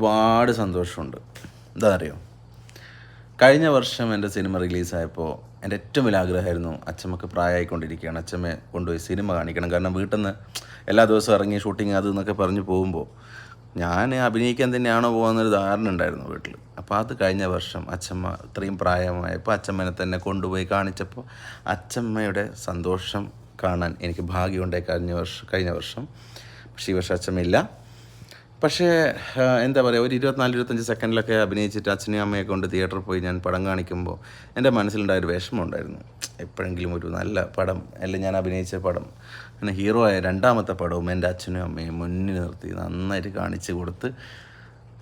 ഒരുപാട് സന്തോഷമുണ്ട്. എന്താ അറിയോ? കഴിഞ്ഞ വർഷം എന്റെ സിനിമ റിലീസായപ്പോൾ എന്റെ ഏറ്റവും വലിയ ആഗ്രഹമായിരുന്നു അച്ഛമ്മക്ക് പ്രായമായിക്കൊണ്ടിരിക്കുകയാണ്. അച്ഛമ്മയെ കൊണ്ടുപോയി സിനിമ കാണിക്കണം. കാരണം വീട്ടിൽ നിന്ന് എല്ലാ ദിവസവും ഇറങ്ങി ഷൂട്ടിങ് അത് എന്നൊക്കെ പറഞ്ഞു പോകുമ്പോൾ ഞാൻ അഭിനയിക്കാൻ തന്നെയാണോ പോകുന്നൊരു ധാരണ ഉണ്ടായിരുന്നു വീട്ടിൽ. അപ്പോൾ അത് കഴിഞ്ഞ വർഷം അച്ഛമ്മ ഇത്രയും പ്രായമായപ്പോൾ അച്ഛമ്മനെ തന്നെ കൊണ്ടുപോയി കാണിച്ചപ്പോൾ അച്ഛമ്മയുടെ സന്തോഷം കാണാൻ എനിക്ക് ഭാഗ്യമുണ്ടായി കഴിഞ്ഞ വർഷം കഴിഞ്ഞ വർഷം. പക്ഷേ ഈ വർഷം അച്ഛമ്മയില്ല പക്ഷേ എന്താ പറയുക ഒരു ഇരുപത്തിനാല് ഇരുപത്തഞ്ച് സെക്കൻഡിലൊക്കെ അഭിനയിച്ചിട്ട് അച്ഛനും അമ്മയെ കൊണ്ട് തിയേറ്ററിൽ പോയി ഞാൻ പടം കാണിക്കുമ്പോൾ എന്റെ മനസ്സിലുണ്ടായൊരു വിഷമം ഉണ്ടായിരുന്നു. എപ്പോഴെങ്കിലും ഒരു നല്ല പടം അല്ലെങ്കിൽ ഞാൻ അഭിനയിച്ച പടം അങ്ങനെ ഹീറോ ആയ രണ്ടാമത്തെ പടവും എന്റെ അച്ഛനും അമ്മയും മുന്നിൽ നിർത്തി നന്നായിട്ട് കാണിച്ചു കൊടുത്ത്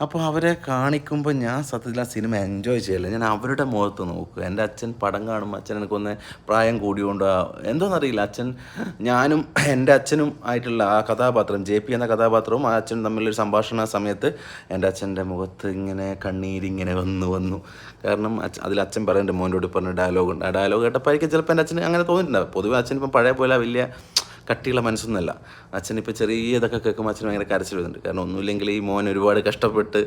അപ്പോൾ അവരെ കാണിക്കുമ്പോൾ ഞാൻ സത്യത്തിൽ ആ സിനിമ എൻജോയ് ചെയ്യല്ല? ഞാൻ അവരുടെ മുഖത്ത് നോക്കുക. എന്റെ അച്ഛൻ പടം കാണുമ്പോൾ അച്ഛൻ എനിക്കൊന്ന് പ്രായം കൂടിയോണ്ട് എന്തോന്നറിയില്ല. അച്ഛൻ ഞാനും എന്റെ അച്ഛനും ആയിട്ടുള്ള ആ കഥാപാത്രം ജെ പി എന്ന കഥാപാത്രവും ആ അച്ഛനും തമ്മിലൊരു സംഭാഷണ സമയത്ത് എന്റെ അച്ഛന്റെ മുഖത്ത് ഇങ്ങനെ കണ്ണീരിങ്ങനെ വന്നു വന്നു. കാരണം അച്ഛൻ അതിൽ അച്ഛൻ പറയുന്നുണ്ട് മോനോട് പറഞ്ഞ ഡയലോഗ് ഉണ്ട്. ആ ഡയലോഗ് കേട്ടപ്പോഴേക്കും ചിലപ്പോൾ എന്റെ അച്ഛന് അങ്ങനെ തോന്നിയിട്ടുണ്ടാവും. പൊതുവെ അച്ഛൻ ഇപ്പം പഴയ പോലെ വലിയ കട്ടിയുള്ള മനസ്സൊന്നുമല്ല. അച്ഛനിപ്പോൾ ചെറിയ ഇതൊക്കെ കേൾക്കുമ്പോൾ അച്ഛന് ഭയങ്കര കരച്ചിൽ വരുന്നുണ്ട് കാരണം ഒന്നുമില്ലെങ്കിൽ ഈ മോൻ ഒരുപാട് കഷ്ടപ്പെട്ട്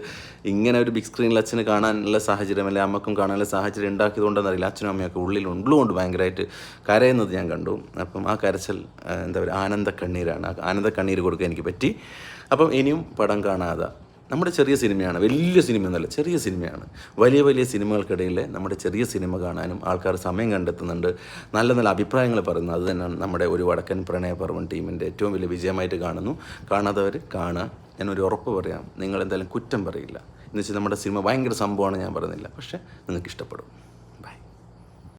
ഇങ്ങനെ ഒരു ബിഗ് സ്ക്രീനിൽ അച്ഛന് കാണാനുള്ള സാഹചര്യം അല്ലെങ്കിൽ അമ്മക്കും കാണാനുള്ള സാഹചര്യം ഉണ്ടാക്കിയതുകൊണ്ടെന്നറിയില്ല. അച്ഛനും അമ്മയൊക്കെ ഉള്ളിൽ ഉള്ളുകൊണ്ട് ഭയങ്കരമായിട്ട് കരയുന്നത് ഞാൻ കണ്ടു. അപ്പം ആ കരച്ചൽ എന്താ പറയുക ആനന്ദ കണ്ണീരാണ് ആനന്ദ കണ്ണീര് കൊടുക്കാൻ എനിക്ക് പറ്റി. അപ്പം ഇനിയും പടം കാണാതെ. നമ്മുടെ ചെറിയ സിനിമയാണ് വലിയ സിനിമ എന്നല്ല ചെറിയ സിനിമയാണ്. വലിയ വലിയ സിനിമകൾക്കിടയിൽ നമ്മുടെ ചെറിയ സിനിമ കാണാനും ആൾക്കാർ സമയം കണ്ടെത്തുന്നുണ്ട്. നല്ല നല്ല അഭിപ്രായങ്ങൾ പറയുന്നത് അത് തന്നെയാണ് നമ്മുടെ ഒരു വടക്കൻ പ്രണയപർവൻ ടീമിന്റെ ഏറ്റവും വലിയ വിജയമായിട്ട് കാണുന്നു. കാണാത്തവർ കാണുക. ഞാനൊരു ഉറപ്പ് പറയാം നിങ്ങൾ എന്തായാലും കുറ്റം പറയില്ല. എന്ന് വെച്ചാൽ നമ്മുടെ സിനിമ ഭയങ്കര സംഭവമാണ് ഞാൻ പറയുന്നില്ല. പക്ഷേ നിങ്ങൾക്ക് ഇഷ്ടപ്പെടും.